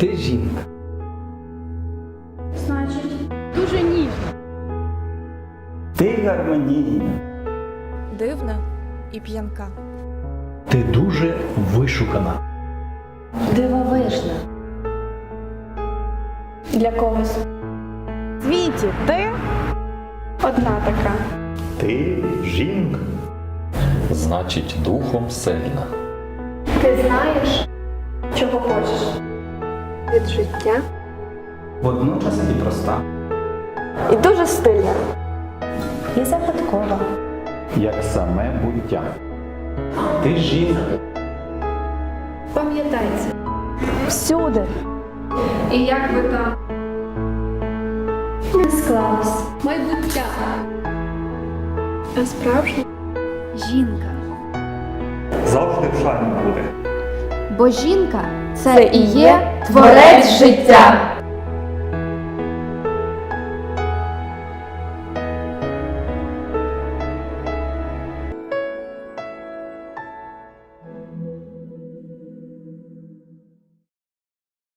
Ти жінка. Значить, дуже ніжна. Ти гармонійна. дивна і п'янка. Ти дуже вишукана. Дивовижна. Для когось. Світі, ти Одна така. Ти жінка. значить духом сильна. Ти знаєш. Від життя. Водночас і проста. і дуже стильна. І загадкова. Як саме буття. Ти жінка. Пам'ятайся. Всюди. І як би там Не склалось. майбуття. А справжня Жінка. Завжди в шані буде. Бо жінка це і є творець життя.